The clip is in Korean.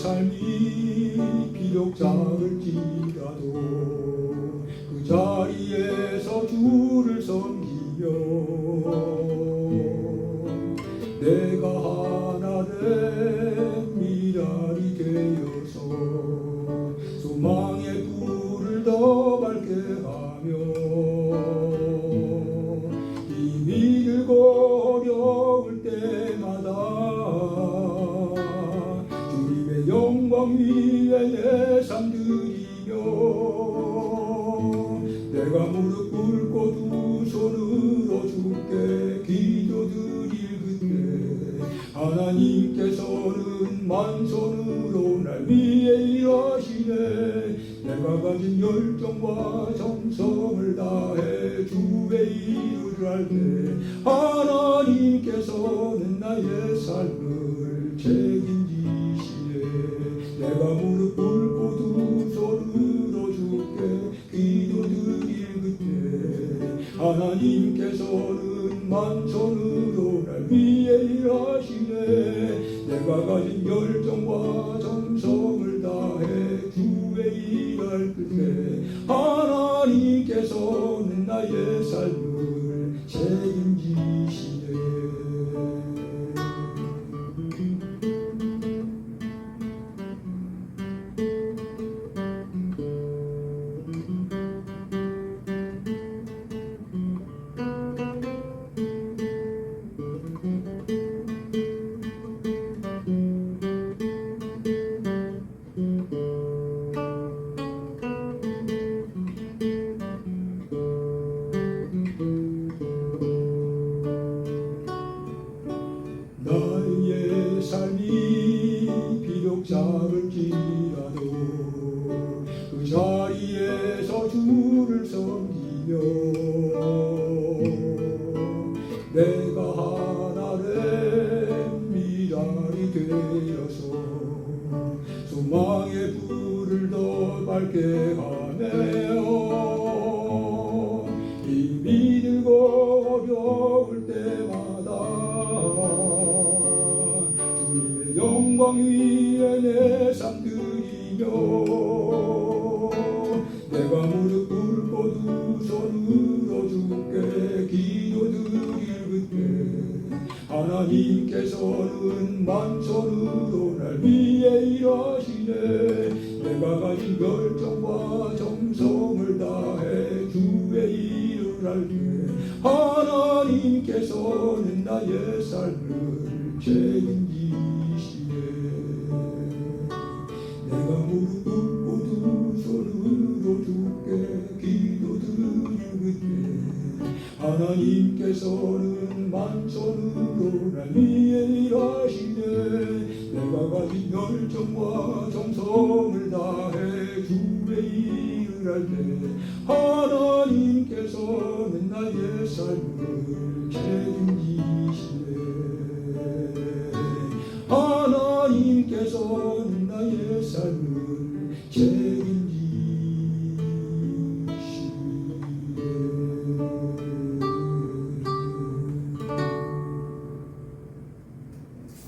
삶이 비록 작을지라도 그 자리에서 주를 섬기며 내가 하나 된 미랄이 되어서 소망 위에 내삶 드리며 내가 무릎 꿇고 두 손으로 주께 기도드릴 그때 하나님께서는 만손으로 날 위해 일하시네. 내가 가진 열정과 정성을 다해 주의 일을 할 때 하나님께서는 나의 삶을 책임지시네 내가 무릎 꿇고 두 손으로 주께 기도드릴 그때 하나님께서는 만손으로 날 위해 일하시네. 내가 가진 열정과 정성을 다해 주의 일할 끝에 하나님께서는 나의 삶을 비록 작을지라도 그 자리에서 주를 섬기며 내가 하나 된 미랄이 되어서 소망의 불을 더 밝게 하네요 영광 위에 내삶 드리며 내가 무릎 꿇고 두 손으로 주께 기도드릴 그때 하나님께서는 만손으로 날 위해 일하시네. 내가 가진 열정과 정성을 다해 주의 일을 할때 하나님께서는 나의 삶을 책임지 하나님께서는 만손으로 날 위해 일하시네. 내가 가진 열정과 정성을 다해 주의 일을 할 때 하나님